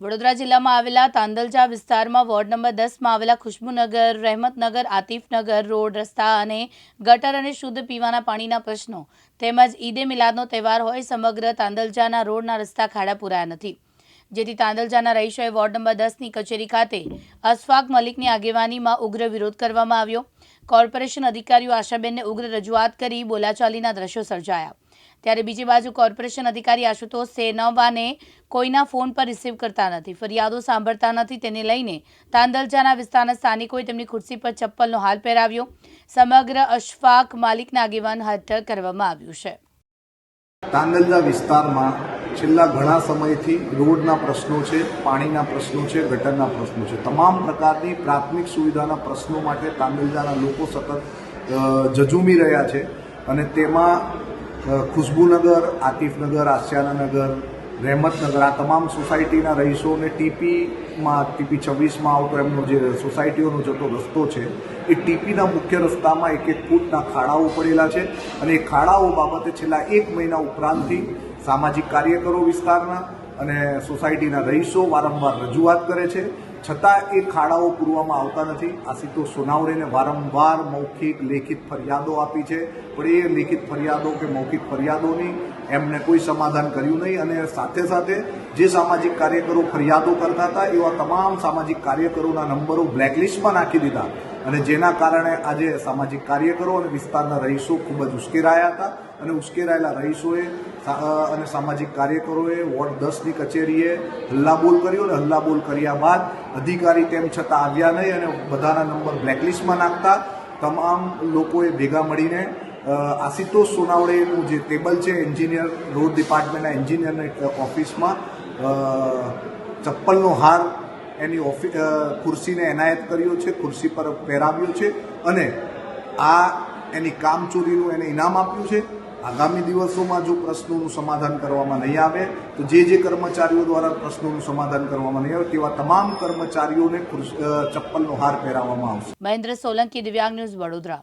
વડોદરા જિલ્લામાં આવેલા તાંદલજા વિસ્તારમાં વોર્ડ નંબર દસમાં આવેલા ખુશ્બુનગર, રહેમતનગર, આતિફનગર રોડ રસ્તા અને ગટર અને શુદ્ધ પીવાના પાણીના પ્રશ્નો તેમજ ઈદે મિલાદનો તહેવાર હોય સમગ્ર તાંદલજાના રોડના રસ્તા ખાડા પુરાયા નથી. જેથી તાંદલજાના રહીશોએ વોર્ડ નંબર દસની કચેરી ખાતે અશફાક મલિકની આગેવાનીમાં ઉગ્ર વિરોધ કરવામાં આવ્યો. કોર્પોરેશન અધિકારીઓ આશાબેનને ઉગ્ર રજૂઆત કરી બોલાચાલીના દ્રશ્યો સર્જાયા. ત્યારે બીજી બાજુ કોર્પોરેશન અધિકારી આશુતોષ સેનવાને કોઈના ફોન પર રિસીવ કરતા નથી. ફરિયાદો સાંભળતા નથી. તેને લઈને તાંદલજાના વિસ્તારના સ્થાનિકોએ તેમની ખુરશી પર ચપ્પલનો હાલ પહેરાવ્યો. સમગ્ર અશફાક માલિકના આગેવાન હેઠળ કરવામાં આવ્યું છે. તાંદલજા વિસ્તારમાં છેલ્લા ઘણા સમયથી રોડના પ્રશ્નો છે, પાણીના પ્રશ્નો છે, ગટરના પ્રશ્નો છે. તમામ પ્રકારની પ્રાથમિક સુવિધાના પ્રશ્નો માટે તાંદલજાના લોકો સતત જજુમી રહ્યા છે અને તેમાં ખુશ્બુનગર, આતિફનગર, આસિયાનાનગર, રહેમતનગર, આ તમામ સોસાયટીના રહીશોને ટીપીમાં ટીપી છવ્વીસમાં આવતો એમનો જે સોસાયટીઓનો જતો રસ્તો છે, એ ટીપીના મુખ્ય રસ્તામાં એક એક ફૂટના ખાડાઓ પડેલા છે અને એ ખાડાઓ બાબતે છેલ્લા એક મહિના ઉપરાંતથી સામાજિક કાર્યકરો વિસ્તારના અને સોસાયટીના રહીશો વારંવાર રજૂઆત કરે છે. છતાં એ ખાડાઓ પૂરવામાં આવતા નથી. આસિતો સોનાવરેને વારંવાર મૌખિક લેખિત ફરિયાદો આપી છે. પણ એ લેખિત ફરિયાદો કે મૌખિક ફરિયાદોની એમને કોઈ સમાધાન કર્યું નહીં અને સાથે સાથે જે સામાજિક કાર્યકરો ફરિયાદો કરતા હતા, એવા તમામ સામાજિક કાર્યકરોના નંબરો બ્લેકલિસ્ટમાં નાખી દીધા. અને જેના કારણે આજે સામાજિક કાર્યકરો અને વિસ્તારના રહીશો ખૂબ જ ઉશ્કેરાયા હતા. અને ઉશ્કેરાયેલા રહીશોએ અને સામાજિક કાર્યકરોએ વોર્ડ દસની કચેરીએ હલ્લાબોલ કર્યો અને હલ્લાબોલ કર્યા બાદ અધિકારી તેમ છતાં આવ્યા નહીં અને બધાના નંબર બ્લેકલિસ્ટમાં નાખતા. તમામ લોકોએ ભેગા મળીને આશુતોષ સોનાવડેનું જે ટેબલ છે, એન્જિનિયર, રોડ ડિપાર્ટમેન્ટના એન્જિનિયરની ઓફિસમાં ચપ્પલનો હાર એની ઓફિસ ખુરશીને એનાયત કર્યો છે, ખુરશી પર પહેરાવ્યો છે અને આ એની કામચોરીનું એને ઇનામ આપ્યું છે. આગામી દિવસોમાં જો પ્રશ્નોનું સમાધાન કરવામાં નહીં આવે, તો જે જે કર્મચારીઓ દ્વારા પ્રશ્નોનું સમાધાન કરવામાં નહીં આવે, તેવા તમામ કર્મચારીઓને ચપ્પલનો હાર પહેરાવવામાં આવશે. મહેન્દ્ર સોલંકી, દિવ્યાંગ ન્યૂઝ વડોદરા.